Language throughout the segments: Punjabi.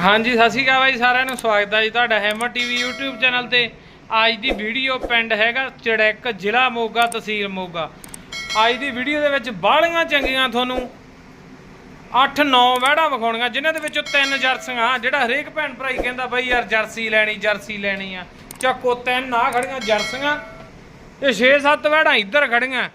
ਹਾਂਜੀ, ਸਤਿ ਸ਼੍ਰੀ ਅਕਾਲ ਬਾਈ ਸਾਰਿਆਂ ਨੂੰ। ਸਵਾਗਤ ਹੈ ਜੀ ਤੁਹਾਡਾ ਹੈਮਰ ਟੀਵੀ YouTube ਚੈਨਲ ਤੇ। ਅੱਜ ਦੀ ਵੀਡੀਓ ਪਿੰਡ ਹੈਗਾ ਚੜੈਕ, ਜ਼ਿਲ੍ਹਾ ਮੋਗਾ, ਤਹਿਸੀਲ ਮੋਗਾ। ਅੱਜ ਦੀ ਵੀਡੀਓ ਦੇ ਵਿੱਚ ਬਾਹਲੀਆਂ ਚੰਗੀਆਂ ਤੁਹਾਨੂੰ 8-9 ਵਹਿੜਾਂ ਵਿਖਾਉਣੀਆਂ, ਜਿਨ੍ਹਾਂ ਦੇ ਵਿੱਚੋਂ ਤਿੰਨ ਜਰਸੀਆਂ ਜਿਹੜਾ ਹਰੇਕ ਭੈਣ ਭਰਾਈ ਕਹਿੰਦਾ ਬਾਈ ਯਾਰ ਜਰਸੀ ਲੈਣੀ ਜਰਸੀ ਲੈਣੀ ਆ। ਚੱਕੋ ਤਿੰਨ ਆ ਖੜੀਆਂ ਜਰਸੀਆਂ। ਇਹ 6-7 ਵਹਿੜਾਂ ਇੱਧਰ ਖੜੀਆਂ।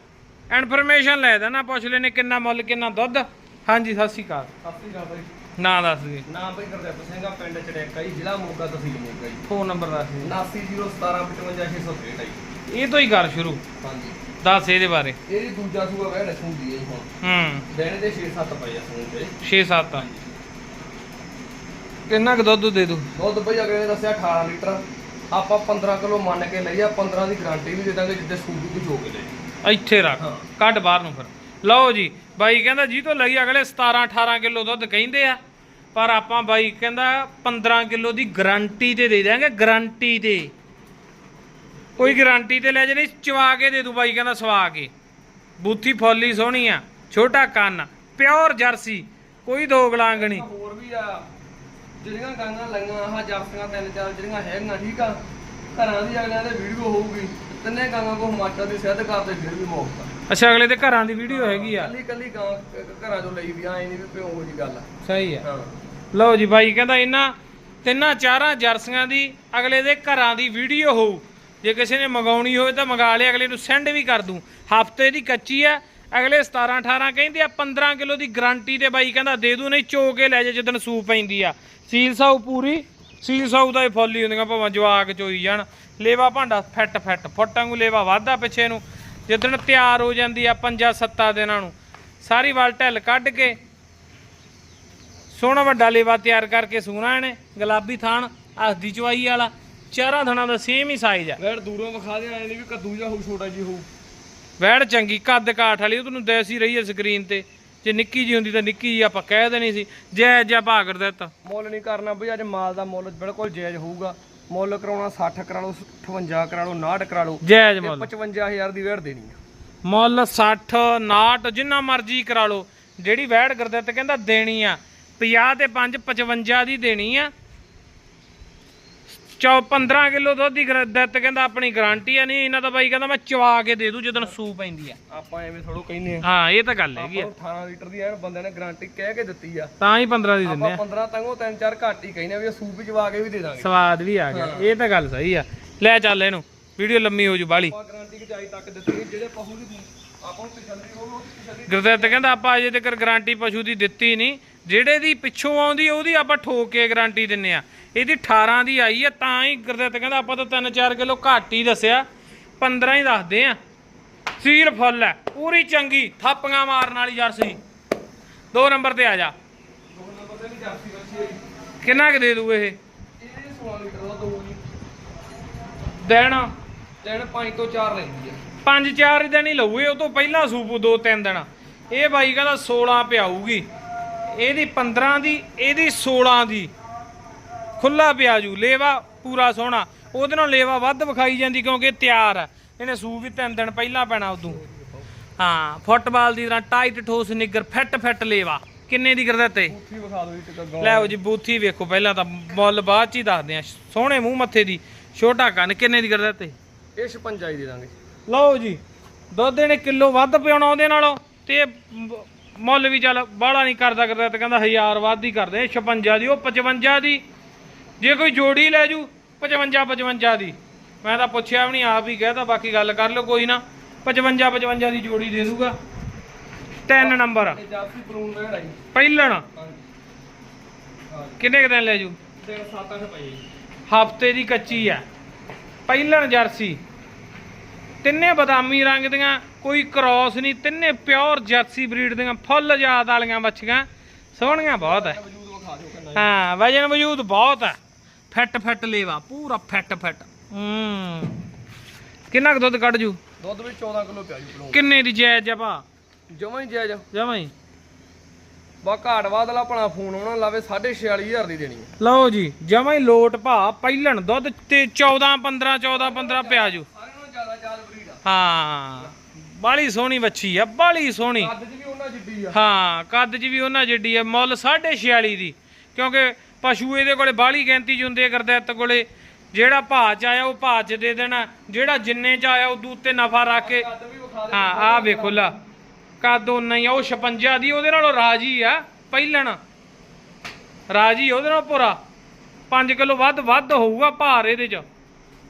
ਇਨਫੋਰਮੇਸ਼ਨ ਲੈ ਦੇਣਾ, ਪੁੱਛ ਲੈਣੇ ਕਿੰਨਾ ਮੁੱਲ, ਕਿੰਨਾ ਦੁੱਧ। ਹਾਂਜੀ, ਸਤਿ ਸ਼੍ਰੀ ਅਕਾਲ। ਸਤਿ ਸ਼੍ਰੀ ਅਕਾਲ ਬਾਈ। ਨਾਂ ਦੱਸ ਦੇ। ਨਾਮ ਬਾਈ ਗੁਰਦੇਵ ਸਿੰਘਾ ਪਿੰਡ ਚੜੈਕਾ ਜੀ ਜ਼ਿਲ੍ਹਾ ਮੋਗਾ ਤਹਿਸੀਲ ਮੋਗਾ ਜੀ ਫੋਨ ਨੰਬਰ ਦੱਸ ਦੇ। 7901755663 ਜੀ ਇਹ ਤੋਂ ਹੀ ਕਰ ਸ਼ੁਰੂ। ਹਾਂਜੀ। ਦੱਸ ਇਹਦੇ ਬਾਰੇ। ਇਹਦੀ ਦੂਜਾ ਸੂਆ ਵਹਿ ਰਸੂੰਦੀ ਹੈ ਜੀ ਹੁਣ। ਹੂੰ। ਦੇਣੇ ਦੇ 6-7 ਪਏ ਆ ਸੂਣ ਤੇ 6-7 ਕਿੰਨਾ ਕੁ ਦੁੱਧ ਦੇ ਦੂ? ਦੁੱਧ ਬਈ ਅਗਲੇ ਨੇ ਦੱਸਿਆ 18 ਲੀਟਰ। ਆਪਾਂ 15 ਕਿਲੋ ਮੰਨ ਕੇ ਲਈ ਆ 15 ਦੀ ਗਾਰੰਟੀ ਵੀ ਦੇ ਦਾਂਗੇ ਜਿੱਦੇ ਸੂਬੀ ਕੁਝ ਹੋ ਲੈ ਇੱਥੇ ਰੱਖ। ਹਾਂ। ਕੱਢ ਬਾਹਰ ਨੂੰ ਫਿਰ। ਲਓ ਜੀ ਬਾਈ ਕਹਿੰਦਾ ਜੀ ਤੋਂ ਲਈ ਅਗਲੇ 17-18 ਕਿਲੋ ਦੁੱਧ ਕਹਿੰਦੇ ਆ। ਪਰ ਆਪਾਂ ਬਾਈ ਕਹਿੰਦਾ 15 ਕਿਲੋ ਦੀ ਗਾਰੰਟੀ ਤੇ ਦੇ ਦਾਂਗੇ ਗਾਰੰਟੀ ਤੇ। ਕੋਈ ਗਾਰੰਟੀ ਤੇ ਲੈ ਜੇ ਨਹੀਂ ਚਵਾ ਕੇ ਦੇ ਦੂ ਬਾਈ ਕਹਿੰਦਾ ਸਵਾ ਕੇ। ਬੂਥੀ ਫੋਲੀ ਸੋਹਣੀ ਆ ਛੋਟਾ ਕੰਨ ਪਿਓਰ ਜਰਸੀ ਕੋਈ ਦੋ ਗਲਾਂਗ ਨਹੀਂ। ਹੋਰ ਵੀ ਆ ਜਿਹੜੀਆਂ ਗਾਂਗਾ ਲੰਗਾ ਆਹ ਜਾਫੀਆਂ ਤਿੰਨ ਚਾਰ ਜਿਹੜੀਆਂ ਹੈਗੀਆਂ ਠੀਕ ਆ? ਘਰਾਂ ਦੀ ਅਗਲਿਆਂ ਦੇ ਵੀਡੀਓ ਹੋਊਗੀ ਤਿੰਨੇ ਗਾਂਗਾ ਕੋ ਹਿਮਾਚਲ ਦੀ ਸਿਹਤ ਕਰਦੇ ਫਿਰ ਵੀ ਆ। ਅੱਛਾ ਅਗਲੇ ਦੇ ਘਰਾਂ ਦੀ ਵੀਡੀਓ ਹੈਗੀ ਆ। ਕੱਲੀ ਕੱਲੀ ਗਾਂ ਘਰਾਂ ਚੋਂ ਲਈ ਵੀ ਆਏ ਨਹੀਂ ਵੀ ਪਿਓ ਦੀ ਗੱਲ ਸਹੀ ਆ। ਹਾਂ। ਲਓ ਜੀ ਬਾਈ, ਕਹਿੰਦਾ ਇਹਨਾਂ ਤਿੰਨਾਂ ਚਾਰਾਂ ਜਰਸੀਆਂ ਦੀ ਅਗਲੇ ਦੇ ਘਰਾਂ ਦੀ ਵੀਡੀਓ ਹੋਊ। ਜੇ ਕਿਸੇ ਨੇ ਮੰਗਾਉਣੀ ਹੋਵੇ ਤਾਂ ਮੰਗਾ ਲਿਆ, ਅਗਲੇ ਨੂੰ ਸੈਂਡ ਵੀ ਕਰ ਦੂੰ। ਹਫ਼ਤੇ ਦੀ ਕੱਚੀ ਆ ਅਗਲੇ 17 18 ਕਹਿੰਦੇ ਆ 15 ਕਿਲੋ ਦੀ ਗਾਰੰਟੀ ਤੇ ਬਾਈ ਕਹਿੰਦਾ, ਦੇ ਦੂ, ਨਹੀਂ ਚੋ ਕੇ ਲੈ ਜਾ ਜਦੋਂ ਸੂ ਪੈਂਦੀ ਆ। ਸੀਲ ਸਾਊ ਪੂਰੀ, ਸੀਲ ਸਾਊ ਦਾ ਹੀ ਫੁੱਲ ਹੀ ਹੁੰਦੀਆਂ, ਭਾਵੇਂ ਜਵਾਕ ਚੋਈ ਜਾਣ। ਲੇਵਾ ਭਾਂਡਾ ਫਿੱਟ ਫਿੱਟ, ਫੁੱਟਾਂ ਨੂੰ ਲੇਵਾ ਵਾਧਾ ਪਿੱਛੇ ਨੂੰ। ਜਿੱਦਣ ਤਿਆਰ ਹੋ ਜਾਂਦੀ ਆ, ਪੰਜਾਂ ਸੱਤਾਂ ਦਿਨਾਂ ਨੂੰ। ਸਾਰੀ ਵਾਲ ਢਿੱਲ ਕੱਢ ਕੇ ਸੋਹਣਾ ਵੱਡਾ ਲੇਵਾ ਤਿਆਰ ਕਰਕੇ ਸੂਣਾ ਇਹਨੇ ਗੁਲਾਬੀ ਥਾਣ ਹੱਸਦੀ ਚਵਾਈ ਵਾਲਾ। ਚਾਰਾਂ ਥਣਾਂ ਦਾ ਸੇਮ ਹੀ ਸਾਈਜ਼ ਆ। ਵੈੜ ਦੂਰੋਂ ਵਿਖਾ ਦੇ ਆਏ ਨਹੀਂ ਵੀ ਕੱਦੂ ਜਿਹਾ ਹੋਊ ਛੋਟਾ ਜੀ ਹੋਊ। ਵੈੜ ਚੰਗੀ ਕੱਦ ਕਾਠ ਵਾਲੀ ਉਹ ਤੁਹਾਨੂੰ ਦੇਸੀ ਰਹੀ ਹੈ ਸਕਰੀਨ ਤੇ। ਜੇ ਨਿੱਕੀ ਜੀ ਹੁੰਦੀ ਤਾਂ ਨਿੱਕੀ ਜੀ ਆਪਾਂ ਕਹਿ ਦੇਣੀ ਸੀ। ਜੈ ਜੈ ਭਾਗ ਕਰ ਦਿੱਤਾ। ਮੁੱਲ ਨਹੀਂ ਕਰਨਾ ਬਈ ਅੱਜ ਮਾਲ ਦਾ ਮੁੱਲ ਬਿਲਕੁਲ ਜਾਇਜ਼ ਹੋਊਗਾ। ਮੁੱਲ ਕਰਾਉਣਾ 60 ਕਰਾ ਲਓ 58 ਕਰਾ ਲਓ 59 ਕਰਾ ਲਓ। ਜਾਇਜ਼ ਤੇ ਮੁੱਲ। 55000 ਦੀ ਵੈੜ ਦੇਣੀ ਆ। ਮੁੱਲ 60 59 ਜਿੰਨਾ ਮਰਜ਼ੀ ਕਰਾ ਲਓ। ਜਿਹੜੀ ਵੈੜ ਗੁਰਦਿੱਤ ਕਹਿੰਦਾ ਦੇਣੀ ਆ। 50 ਤੇ 5 55 ਦੀ ਦੇਣੀ ਆ। ਚੌ 15 ਕਿਲੋ ਦੁੱਧ ਦੀ ਗੁਰਦਿੱਤ ਕਹਿੰਦਾ ਆਪਣੀ ਗਾਰੰਟੀ ਆ ਨਹੀਂ ਇਹਨਾਂ ਦਾ ਬਾਈ ਕਹਿੰਦਾ ਮੈਂ ਚਵਾ ਕੇ ਦੇ ਦੂ ਜਦੋਂ ਸੂ ਪੈਂਦੀ ਆ। ਆਪਾਂ ਐਵੇਂ ਥੋੜੋ ਕਹਿੰਦੇ ਆ। ਹਾਂ ਇਹ ਤਾਂ ਗੱਲ ਹੈਗੀ ਆ। ਆਪਾਂ ਨੂੰ 18 ਲੀਟਰ ਦੀ ਐਨ ਬੰਦੇ ਨੇ ਗਾਰੰਟੀ ਕਹਿ ਕੇ ਦਿੱਤੀ ਆ। ਤਾਂ ਹੀ 15 ਦੀ ਦਿੰਦੇ ਆਪਾਂ ਆ 15 ਤੰਗੋ ਤਿੰਨ ਚਾਰ ਘੱਟ ਹੀ ਵੀ ਇਹ ਸੂਪ ਚਵਾ ਕੇ ਵੀ ਦੇ ਦਾਂਗੇ। ਸਵਾਦ ਵੀ ਆ ਗਿਆ। ਇਹ ਤਾਂ ਗੱਲ ਸਹੀ ਆ। ਲੈ ਚੱਲ ਇਹਨੂੰ। ਵੀਡੀਓ ਲੰਮੀ ਹੋ ਜੂ ਬਾਲੀ। ਆਪਾਂ ਗਾਰੰਟੀ ਕਿਚਾਈ ਤੱਕ ਦਿੱਤੀ ਜਿਹੜੇ ਪਹੂ ਦੀ ਆਪਾਂ ਨੂੰ ਪਿਛਲੀ ਹੋਵੇ ਉਹ ਪਿਛਲੀ ਗੁਰਦਿੱਤ ਕਹਿੰਦਾ ਆਪਾਂ ਅਜੇ ਤੱਕ ਗਾਰੰਟੀ ਪਸ਼ੂ ਦੀ ਦਿੱਤੀ ਨਹੀਂ। ਜਿਹੜੇ ਦੀ ਪਿੱਛੋਂ ਆਉਂਦੀ ਉਹਦੀ ਆਪਾਂ ਠੋਕ ਕੇ ਗਾਰੰਟੀ ਦਿੰਨੇ ਆ। ਇਹਦੀ 18 ਦੀ ਆਈ ਆ ਤਾਂ ਹੀ ਗੁਰਦਿੱਤ ਕਹਿੰਦਾ ਆਪਾਂ ਤਾਂ 3-4 ਕਿਲੋ ਘੱਟ ਹੀ ਦੱਸਿਆ 15 ਹੀ ਦੱਸਦੇ ਆ। ਸੀਲ ਫੁੱਲ ਹੈ ਪੂਰੀ ਚੰਗੀ ਥਾਪੀਆਂ ਮਾਰਨ ਵਾਲੀ ਜਰਸੀ। ਦੋ ਨੰਬਰ ਤੇ ਆ ਜਾ। ਦੋ ਨੰਬਰ ਤੇ ਵੀ ਜਾਰਸੀ ਬੱਚੀ ਹੈ ਜੀ। ਕਿੰਨਾ ਕੁ ਦੇ ਦੂ ਇਹ? ਇਹ 16 ਲੀਟਰ ਦਾ ਦੋ ਜੀ ਦਿਨ ਤਿੰਨ 5 ਤੋਂ 4 ਲੈਂਦੀ ਆ। ਪੰਜ ਚਾਰ ਦਿਨ ਹੀ ਲਊਏ ਉਹ ਤੋਂ ਪਹਿਲਾਂ ਸੂਪ ਦੋ ਤਿੰਨ ਦਿਨ। ਇਹ ਬਾਈ ਕਹਿੰਦਾ 16 ਪਿਆਊਗੀ। ਇਹਦੀ 15 ਦੀ ਇਹਦੀ 16 ਦੀ। ਖੁੱਲਾ ਪਿਆਜੂ ਲੇਵਾ ਪੂਰਾ ਸੋਹਣਾ। ਉਹਦੇ ਨਾਲ ਲੇਵਾ ਵੱਧ ਵਿਖਾਈ ਜਾਂਦੀ ਕਿਉਂਕਿ ਤਿਆਰ ਆ ਇਹਨੇ ਸੂਪ ਵੀ ਤਿੰਨ ਦਿਨ ਪਹਿਲਾਂ ਪੈਣਾ ਉਦੋਂ। ਹਾਂ ਫੁੱਟਬਾਲ ਦੀ ਤਰ੍ਹਾਂ ਟਾਈਟ ਠੋਸ ਨਿੱਗਰ ਫਿੱਟ ਫਿੱਟ ਲੇਵਾ। ਕਿੰਨੇ ਦੀ ਕਰਦਾ ਤੇ? ਦਿਓ ਜੀ ਬੂਥੀ ਵੇਖੋ ਪਹਿਲਾਂ ਤਾਂ ਮੁੱਲ ਬਾਅਦ ਚ ਹੀ ਦੱਸਦੇ ਆ ਸੋਹਣੇ ਮੂੰਹ ਮੱਥੇ ਦੀ ਛੋਟਾ ਕੰਨ ਕਿੰਨੇ ਦੀ ਕਰਦਾ ਤੇ? ਇਹ 56 ਹੀ ਦੇ ਦਾਂਗੇ। ਲਓ ਜੀ ਦੁੱਧ ਇਹਨੇ ਕਿਲੋ ਵੱਧ ਪਿਆਉਣਾ ਉਹਦੇ ਨਾਲੋਂ ਤੇ ਮੁੱਲ ਵੀ ਚੱਲ ਬਾਹਲਾ ਨਹੀਂ ਕਰਦਾ ਕਰਦਾ ਤੇ ਕਹਿੰਦਾ 1000 ਵੱਧ ਹੀ ਕਰਦੇ ਇਹ 56 ਦੀ ਉਹ 55 ਦੀ। ਜੇ ਕੋਈ ਜੋੜੀ ਲੈ ਜੂ 55 55 ਦੀ। ਮੈਂ ਤਾਂ ਪੁੱਛਿਆ ਵੀ ਨਹੀਂ ਆਪ ਹੀ ਕਹਿਤਾ ਬਾਕੀ ਗੱਲ ਕਰ ਲਿਓ ਕੋਈ ਨਾ। 55 55 ਦੀ ਜੋੜੀ ਦੇ ਦੂਗਾ। 3 ਨੰਬਰ। ਇਹ ਜਾਰਸੀ ਬਲੂਨ ਵੈੜ ਆਈ। ਪਹਿਲਣ। ਕਿੰਨੇ ਕੁ ਦਿਨ ਲੈ ਜੂ? ਦਿਨ 7-8 ਪਏ ਜੀ। ਹਫ਼ਤੇ ਦੀ ਕੱਚੀ ਆ ਪਹਿਲਣ ਜਰਸੀ। ਤਿੰਨੇ ਬਦਾਮੀ ਰੰਗ ਦੀਆਂ ਕੋਈ ਕ੍ਰਾਸ ਨਹੀਂ ਤਿੰਨੇ ਪਿਓਰ ਜਰਸੀ ਬਰੀਡ ਦੀਆਂ ਫੁੱਲ ਜਾਤ ਵਾਲੀਆਂ ਬੱਚੀਆਂ। ਸੋਹਣੀਆਂ ਬਹੁਤ ਕਿੰਨਾ ਹਾਂ ਵਜਨ ਵਜੂਦ ਬਹੁਤ ਐ। ਫਿੱਟ ਫਿੱਟ ਲੇਵਾ ਪੂਰਾ ਫਿੱਟ ਫਿੱਟ। ਹੂੰ। ਕਿੰਨਾ ਕੁ ਦੁੱਧ ਕੱਢ ਜੂ? ਦੁੱਧ ਵੀ 14 ਕਿਲੋ ਪਿਆ ਜੀ ਕਿੰਨੇ ਦੀ ਜਾਇਜ਼ ਆ ਭਾ? ਜਮਾਂ ਹੀ ਜਾਇਜ਼ ਜਮਾਂ ਹੀ। ਬਾ ਘਾਟ ਵਾਦਲਾ ਆਪਣਾ ਫੋਨ ਆਉਣਾ ਲਾਵੇ 46500 ਦੀ ਦੇਣੀ ਹੈ ਲਓ ਜੀ ਜਮਾਂ ਹੀ ਲੋਟ ਭਾ ਪਹਿਲਣ ਦੁੱਧ ਤੇ 14 15 14 15 ਪਿਆ ਜੂ। ਹਾਂ। ਬਾਲੀ ਸੋਹਣੀ ਵੱਛੀ ਆ ਬਾਲੀ ਸੋਹਣੀ। ਕੱਦ 'ਚ ਵੀ ਉਹਨਾਂ ਜਿੱਡੀ ਆ। ਹਾਂ ਕੱਦ 'ਚ ਵੀ ਉਹਨਾਂ ਜਿੱਡੀ ਆ ਮੁੱਲ 46 ਦੀ। ਕਿਉਂਕਿ ਪਸ਼ੂ ਇਹਦੇ ਕੋਲੇ ਬਾਹਲੀ ਗਿਣਤੀ 'ਚ ਹੁੰਦੇ ਗੁਰਦਿੱਤ ਕੋਲੇ। ਜਿਹੜਾ ਭਾਅ ਚ ਆਇਆ ਉਹ ਭਾਅ ਚ ਦੇ ਦੇਣਾ। ਜਿਹੜਾ ਜਿੰਨੇ ਚ ਆਇਆ ਉਹ ਉੱਤੇ ਨਫਾ ਰੱਖ ਕੇ। ਹਾਂ ਆਹ ਵੇਖੋ ਲਾ। ਕੱਦ ਉਨਾ ਹੀ ਆ ਉਹ 56 ਦੀ ਉਹਦੇ ਨਾਲੋਂ ਰਾਜੀ ਆ ਪਹਿਲਣ। ਰਾਜੀ ਉਹਦੇ ਨਾਲ ਪੂਰਾ 5 ਕਿਲੋ ਵੱਧ ਵੱਧ ਹੋਊਗਾ ਭਾਰ ਇਹਦੇ ਚ।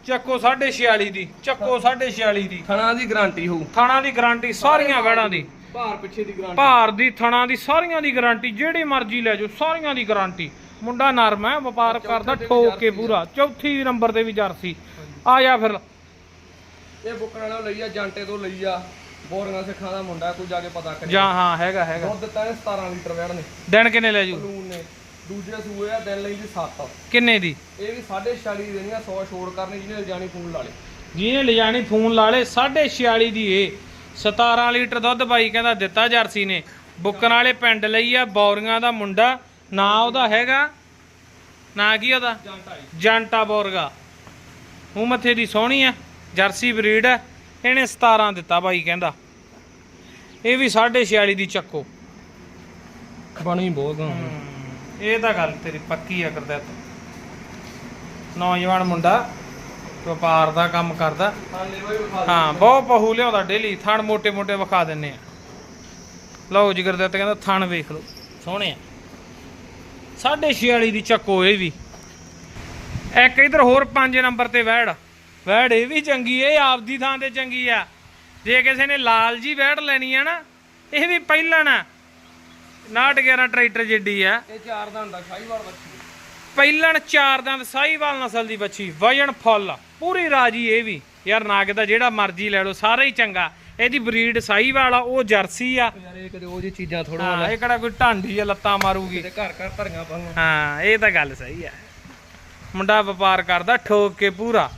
ਚੱਕੋ 46 ਦੀ ਚੱਕੋ 46 ਦੀ। ਥਣਾ ਦੀ ਗਾਰੰਟੀ ਹੋਊ। ਥਾਣਾ ਦੀ ਗਾਰੰਟੀ ਸਾਰੀਆਂ ਵੜਾਂ ਦੀ। ਭਾਰ ਪਿੱਛੇ ਦੀ ਗਾਰੰਟੀ। ਭਾਰ ਦੀ ਥਣਾ ਦੀ ਸਾਰੀਆਂ ਦੀ ਗਾਰੰਟੀ ਜਿਹੜੀ ਮਰਜ਼ੀ ਲੈ ਜਾਓ ਸਾਰੀਆਂ ਦੀ ਗਾਰੰਟੀ। ਮੁੰਡਾ ਨਰਮ ਹੈ ਵਪਾਰ ਕਰਦਾ ਠੋਕ ਕੇ ਪੂਰਾ। ਚੌਥੀ ਨੰਬਰ ਤੇ ਵੀ ਜਰਸੀ। ਆ ਜਾ ਫਿਰ। ਇਹ ਬੁੱਕਣ ਵਾਲਾ ਲਈ ਆ ਜਾਂਟੇ ਤੋਂ ਲਈ ਆ। ਬੋਰੀਆਂ ਸਿੱਖਾਂ ਦਾ ਮੁੰਡਾ ਕੋਈ ਜਾ ਕੇ ਪਤਾ ਕਰੇ। ਜਾਂ ਹਾਂ ਹੈਗਾ ਹੈਗਾ। ਦੁੱਧ ਦਿੱਤਾ ਨੇ 17 ਲੀਟਰ ਨੇ। ਦਿਨ ਕਿੰਨੇ ਲੈ ਜੂ? ਬਲੂਨ ਨੇ। ਦੂਜੇ ਸੂਏ ਆ ਦਿਨ ਲਈ ਦੀ 7 ਕਿੰਨੇ ਦੀ? ਇਹ ਵੀ 46 ਦੀ ਦੇਣੀਆਂ 100 ਛੋੜ ਕਰਨੀ ਜਿਹਨੇ ਜਾਣੀ ਫੋਨ ਲਾ ਲੇ। ਜਿਹਨੇ ਲਿਜਾਣੀ ਫੋਨ ਲਾ ਲੇ 46 ਦੀ ਇਹ 17 ਲੀਟਰ ਦੁੱਧ ਬਾਈ ਕਹਿੰਦਾ ਦਿੱਤਾ ਜਰਸੀ ਨੇ। ਬੁੱਕਣ ਵਾਲੇ ਪਿੰਡ ਲਈ ਆ ਬੌਰੀਆਂ ਦਾ ਮੁੰਡਾ। ਨਾਂ ਉਹਦਾ ਹੈਗਾ? ਨਾਂ ਕੀ ਉਹਦਾ? ਜਾਂਟਾ ਬੋਰਗਾ। ਮੂੰਹ ਮੱਥੇ ਦੀ ਸੋਹਣੀ ਆ ਜਰਸੀ ਬਰੀਡ ਆ। ਇਹਨੇ 17 ਦਿੱਤਾ ਬਾਈ ਕਹਿੰਦਾ। ਇਹ ਵੀ 46 ਦੀ ਚੱਕੋ। ਬਣੀ ਬਹੁਤ ਇਹ ਤਾਂ ਗੱਲ ਤੇਰੀ ਪੱਕੀ ਆ ਕਰਦਾ ਤੂੰ ਨੌਜਵਾਨ ਮੁੰਡਾ ਵਪਾਰ ਦਾ ਕੰਮ ਕਰਦਾ। ਹਾਂ ਬਹੁਤ ਪਹੂ ਲਿਆਉਂਦਾ ਡੇਲੀ ਥਣ ਮੋਟੇ ਮੋਟੇ ਵਿਖਾ ਦਿੰਨੇ ਆ। ਲਓ ਜੀ ਗੁਰਦਿੱਤ ਕਹਿੰਦਾ ਥਣ ਵੇਖ ਲਓ ਸੋਹਣੇ ਆ। 46 ਦੀ ਚੱਕੋ ਇਹ ਵੀ। ਇੱਕ ਇਧਰ ਹੋਰ 5 ਨੰਬਰ ਤੇ ਵੈੜ। ਵੈੜ ਇਹ ਵੀ ਚੰਗੀ ਏ ਆਪਦੀ ਥਾਂ ਤੇ ਚੰਗੀ ਆ। ਜੇ ਕਿਸੇ ਨੇ ਲਾਲ ਜੀ ਵੈੜ ਲੈਣੀ ਆ ਨਾ ਇਹ ਵੀ ਪਹਿਲਾਂ ਨਾ 911 ਟਰੈਕਟਰ ਜਿੱਡੀ ਆ। ਇਹ ਚਾਰ ਦਾ ਹੁੰਦਾ ਸ਼ਾਹੀਵਾਲ ਬੱਚੀ ਪਹਿਲਣ ਚਾਰ ਦੰਦ ਸਾਹੀਵਾਲ ਨਸਲ ਦੀ ਬੱਚੀ ਵਜਨ ਫੁੱਲ ਪੂਰੀ ਰਾਜੀ ਇਹ ਵੀ। ਯਾਰ ਨਾਗ ਦਾ ਜਿਹੜਾ ਮਰਜ਼ੀ ਲੈ ਲਓ ਸਾਰਾ ਹੀ ਚੰਗਾ। ਇਹਦੀ ਬਰੀਡ ਸਾਹੀਵਾਲ ਆ ਉਹ ਜਰਸੀ ਆ। ਯਾਰ ਇਹ ਕਦੇ ਉਹ ਜੀ ਚੀਜ਼ਾਂ ਥੋੜਾ ਹਾਂ ਇਹ ਕਿਹੜਾ ਕੋਈ ਢਾਂਡੀ ਆ ਲੱਤਾਂ ਮਾਰੂਗੀ। ਘਰ ਘਰ ਹਾਂ ਇਹ ਤਾਂ ਗੱਲ ਸਹੀ ਆ। ਮੁੰਡਾ ਵਪਾਰ ਕਰਦਾ ਠੋਕ ਕੇ ਪੂਰਾ।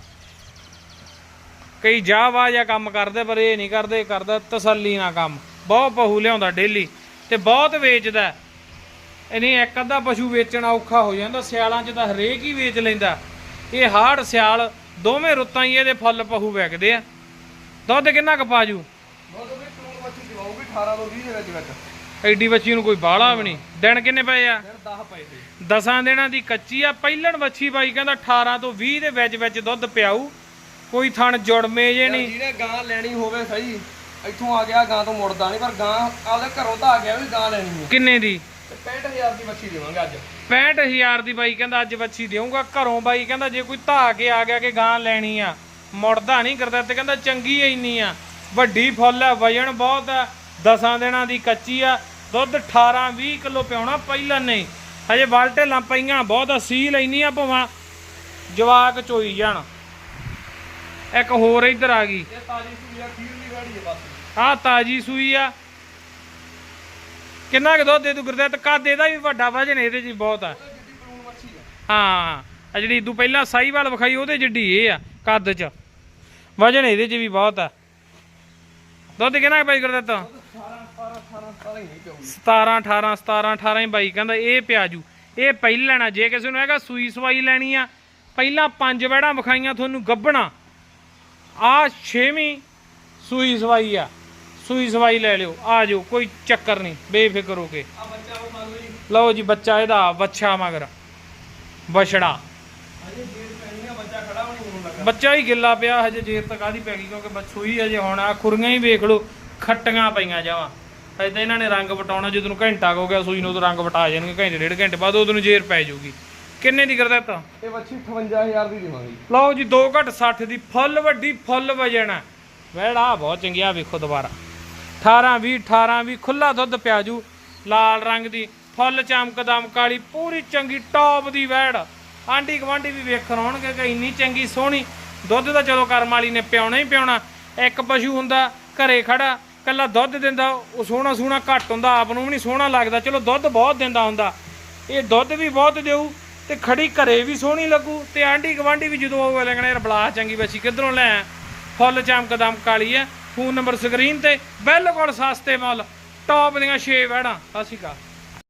ਕਈ ਜਾਵਾ ਜਾਂ ਕੰਮ ਕਰਦੇ ਪਰ ਇਹ ਨਹੀਂ ਕਰਦੇ ਕਰਦਾ ਤਸੱਲੀ ਨਾਲ ਕੰਮ। ਬਹੁਤ ਪਹੂ ਲਿਆਉਂਦਾ ਡੇਲੀ। ਤੇ ਬਹੁਤ ਵੇਚਦਾ ਇਹਨੇ ਇੱਕ ਅੱਧਾ ਪਸ਼ੂ ਵੇਚਣਾ ਔਖਾ ਹੋ ਜਾਂਦਾ ਸਿਆਲਾਂ 'ਚ ਤਾਂ ਹਰੇਕ ਹੀ ਵੇਚ ਲੈਂਦਾ। ਇਹ ਹਾੜ ਸਿਆਲ ਦੋਵੇਂ ਰੁੱਤਾਂ ਹੀ ਇਹਦੇ ਫੁੱਲ ਪਹੂ ਵਿਕਦੇ ਆ। ਦੁੱਧ ਕਿੰਨਾ ਕੁ ਪਾਜੂ ਬਹੁਤ ਵੀ ਟੂਨ ਬੱਚੀ ਜਵਾਉਗੀ 18 ਤੋਂ 20 ਦੇ ਵਿੱਚ ਵਿੱਚ। ਐਡੀ ਬੱਚੀ ਨੂੰ ਕੋਈ ਬਾਹਲਾ ਵੀ ਨਹੀਂ। ਦਿਨ ਕਿੰਨੇ ਪਏ ਆ? ਫਿਰ 10 ਪਏ ਤੇ ਦਸਾਂ ਦਿਨਾਂ ਦੀ ਕੱਚੀ ਆ। ਪਹਿਲਣ ਵੱਛੀ ਬਾਈ ਕਹਿੰਦਾ 18 ਤੋਂ 20 ਦੇ ਵਿੱਚ ਵਿੱਚ ਦੁੱਧ ਪਿਆਊ। ਕੋਈ ਥਣ ਜੁੜਮੇ ਜੇ ਨਹੀਂ। ਜਿਹਨੇ ਗਾਂ ਲੈਣੀ ਹੋਵੇ ਸਹੀ। ਇੱਥੋਂ ਆ ਗਿਆ ਗਾਂ ਤੋਂ ਮੁੜਦਾ ਨਹੀਂ ਪਰ ਗਾਂ ਆਪਦੇ ਘਰੋਂ ਤਾਂ ਆ ਗਿਆ ਵੀ ਗਾਂ ਲੈਣੀ ਹੈ। ਕਿੰਨੇ ਦੀ? ਤੇ 65000 ਦੀ ਬੱਚੀ ਦੇਵਾਂਗੇ ਅੱਜ। 65000 ਦੀ ਬਾਈ ਕਹਿੰਦਾ ਅੱਜ ਵੱਛੀ ਦੇਊਗਾ ਘਰੋਂ ਬਾਈ ਕਹਿੰਦਾ ਜੇ ਕੋਈ ਧਾ ਕੇ ਆ ਗਿਆ ਕਿ ਗਾਂ ਲੈਣੀ ਆ ਮੁੜਦਾ ਨਹੀਂ ਕਰਦਾ ਤੇ ਕਹਿੰਦਾ ਚੰਗੀ ਇੰਨੀ ਆ। ਵੱਡੀ ਫੁੱਲ ਆ ਵਜਨ ਬਹੁਤ ਆ ਦਸਾਂ ਦਿਨਾਂ ਦੀ ਕੱਚੀ ਆ ਦੁੱਧ 18 20 ਕਿਲੋ ਪਿਆਉਣਾ ਪਹਿਲਾਂ ਨਹੀਂ। ਹਜੇ ਬਾਲਟੇ ਪਈਆਂ ਬਹੁਤ ਆ ਸੀਲ ਇੰਨੀ ਆ ਭਵਾਂ। ਜਵਾਕ ਚੋਈ ਜਾਣ। ਇੱਕ ਹੋਰ ਇੱਧਰ ਆ ਗਈ। ਇਹ ਤਾਜੀ ਸੂਈ ਆ ਖੀਰ ਦੀ ਗਾੜੀ ਹੈ ਬਸ। ਆ ਤਾਜੀ ਸੂਈ ਆ। ਕਿੰਨਾ ਕੁ ਦੁੱਧ ਦੇ ਤੂੰ ਗੁਰਦਿੱਤ ਕੱਦ ਇਹਦਾ ਵੀ ਵੱਡਾ ਵਜਨ ਇਹਦੇ 'ਚ ਹੀ ਬਹੁਤ ਆ। ਉਹਦੇ ਜਿੱਡੀ ਪਲੂਣ ਮੱਛੀ ਆ। ਹਾਂ ਆ ਜਿਹੜੀ ਤੂੰ ਪਹਿਲਾਂ ਸਾਈਵਾਲ ਵਿਖਾਈ ਉਹਦੇ ਜਿੱਡੀ ਇਹ ਆ ਕੱਦ 'ਚ। ਵਜਨ ਇਹਦੇ 'ਚ ਵੀ ਬਹੁਤ ਆ। ਦੁੱਧ ਕਿੰਨਾ ਕੁ ਬਾਈ ਗੁਰਦਿੱਤ 18 18 18 18 ਹੀ ਨਹੀਂ ਪਿਆਉਗੀ 17 18 17 18 ਹੀ ਬਾਈ ਕਹਿੰਦਾ ਇਹ ਪਿਆਜੂ। ਇਹ ਪਹਿਲਾਂ ਲੈਣਾ ਜੇ ਕਿਸੇ ਨੂੰ ਹੈਗਾ ਸੂਈ ਸਵਾਈ ਲੈਣੀ ਆ ਪਹਿਲਾਂ ਪੰਜ ਵੜਾਂ ਵਿਖਾਈਆਂ ਤੁਹਾਨੂੰ ਗੱਬਣਾ ਆ ਛੇਵੀਂ ਸੂਈ ਸਵਾਈ ਆ। ਸੂਈ ਸਵਾਈ ਲੈ ਲਿਓ। ਆ ਜਾਓ ਕੋਈ ਚੱਕਰ ਨਹੀਂ ਬੇਫਿਕਰ ਹੋ ਕੇ। ਬੱਚਾ ਲਓ ਜੀ ਬੱਚਾ ਇਹਦਾ ਵੱਛਾ ਮਗਰ। ਆ ਬੱਚਾ ਬੱਚਾ ਹੀ ਗਿੱਲਾ ਪਿਆ ਹਜੇ ਜੇਰ ਤੱਕ ਆਦੀ ਪੈ ਗਈ ਕਿਉਂਕਿ ਬਛੂਈ ਹਜੇ ਹੁਣ ਆ ਖੁਰੀਆਂ ਹੀ ਵੇਖ ਲਓ ਖੱਟੀਆਂ ਪਈਆਂ ਜਾਵਾਂ। ਹਜੇ ਤਾਂ ਇਹਨਾਂ ਨੇ ਰੰਗ ਵਟਾਉਣਾ ਜਦੋਂ ਨੂੰ ਘੰਟਾ ਹੋ ਗਿਆ ਸੂਈ ਨੂੰ ਉਦੋਂ ਰੰਗ ਵਟਾ ਜਾਣਗੇ ਘੰਟੇ ਡੇਢ ਘੰਟੇ ਬਾਅਦ ਨੂੰ ਜੇਰ ਪੈ ਜਾਊਗੀ। ਕਿੰਨੇ ਦੀ ਕਰਦਾ ਤਾ? ਇਹ ਬੱਚੀ 58000 ਦੀ ਦੇਵਾਂਗੇ। ਲਓ ਜੀ 2 ਘੱਟ 60 ਦੀ ਫੁੱਲ ਵੱਡੀ ਫੁੱਲ ਵਜਣਾ ਵੈੜਾ ਬਹੁਤ ਚੰਗੀ ਆ ਵੇਖੋ ਦੁਬਾਰਾ। 18 20 18 20 ਖੁੱਲਾ ਦੁੱਧ ਪਿਆਜੂ, ਲਾਲ ਰੰਗ ਦੀ, ਫੁੱਲ ਚਮਕਦਮ ਕਾਲੀ, ਪੂਰੀ ਚੰਗੀ ਟੌਪ ਦੀ ਵੈੜ। ਆਂਢੀ ਗਵਾਂਢੀ ਵੀ ਵੇਖਣ ਆਉਣਗੇ ਕਿ ਇੰਨੀ ਚੰਗੀ, ਸੋਹਣੀ ਦੁੱਧ ਤਾਂ ਚਲੋ ਕਰਮ ਵਾਲੀ ਨੇ ਪਿਆਉਣਾ ਹੀ ਪਿਆਉਣਾ। ਇੱਕ ਪਸ਼ੂ ਹੁੰਦਾ, ਘਰੇ ਖੜਾ ਕੱਲਾ ਦੁੱਧ ਦਿੰਦਾ, ਉਹ ਸੋਹਣਾ ਸੋਹਣਾ ਘੱਟ ਹੁੰਦਾ, ਆਪ ਨੂੰ ਵੀ ਨਹੀਂ ਸੋਹਣਾ ਲੱਗਦਾ। ਚਲੋ ਦੁੱਧ ਬਹੁਤ ਦਿੰਦਾ ਹੁੰਦਾ। ਇਹ ਦੁੱਧ ਵੀ ਬਹੁਤ ਦੇਊ ਤੇ ਖੜੀ ਘਰੇ ਵੀ ਸੋਹਣੀ ਲੱਗੂ ਤੇ ਆਂਢੀ ਗਵਾਂਢੀ ਵੀ ਜਦੋਂ ਉਹ ਲੱਗਣਾ ਯਾਰ ਬਲਾ ਚੰਗੀ ਬੱਚੀ, ਕਿੱਧਰੋਂ ਲੈ ਆਇਆ? ਫੁੱਲ ਚਮਕਦਮ ਕਾਲੀ ਹੈ। ਫੋਨ ਨੰਬਰ ਸਕਰੀਨ ਤੇ ਬਿਲਕੁਲ ਸਸਤੇ ਮੁੱਲ ਟੌਪ ਦੀਆਂ 6 ਵੈੜਾਂ ਸਤਿ ਸ਼੍ਰੀ ਅਕਾਲ।